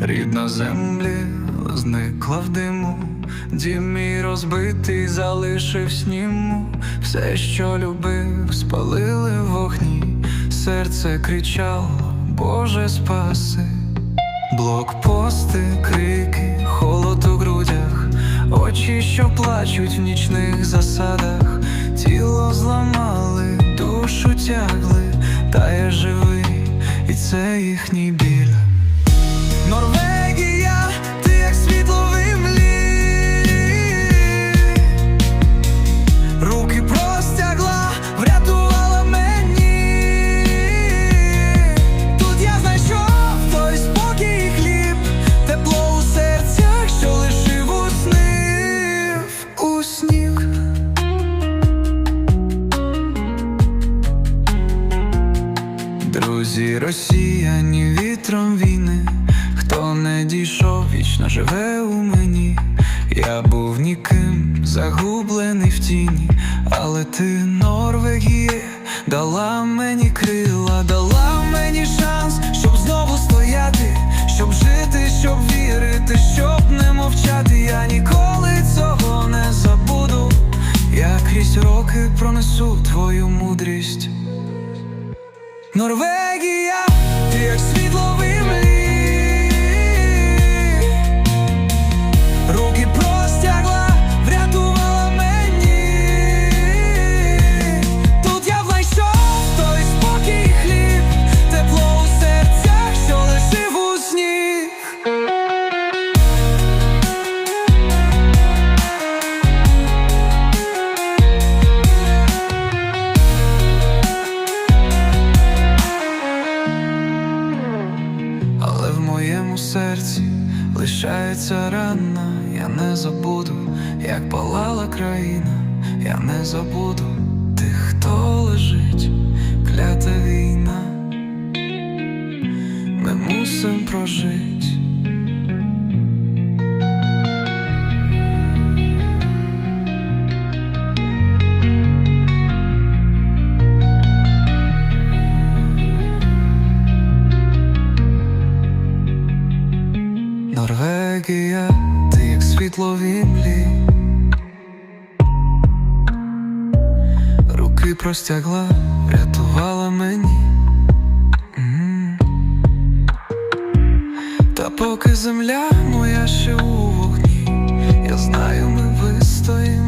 Рідна землі зникла в диму, дім мій розбитий залишив сніму, все, що любив, спалили вогні, серце кричало, Боже спаси, блокпости, крики, холод у грудях, очі, що плачуть в нічних засадах, тіло зламали, душу тягли, та я живий, і це їхній біль. Норвегія, ти як світло в Руки простягла, врятувала мені. Тут я знайшов той спокій хліб, тепло у серцях, що лишив у у сніг. Друзі, росіяні вітром війни, не дійшов, вічно живе у мені. Я був ніким, загублений в тіні, але ти, Норвегіє, дала мені крила, дала мені шанс, щоб знову стояти, щоб жити, щоб вірити, щоб не мовчати. Я ніколи цього не забуду. Я крізь роки пронесу твою мудрість. Норвегія, ти як світло серці. Лишається рана, я не забуду, як палала країна, я не забуду тих, хто лежить, клята війна, ми мусим прожить. Норвегія, ти як світло в імлі. Руки простягла, рятувала мені. Та поки земля моя ще у вогні, я знаю, ми вистоїмо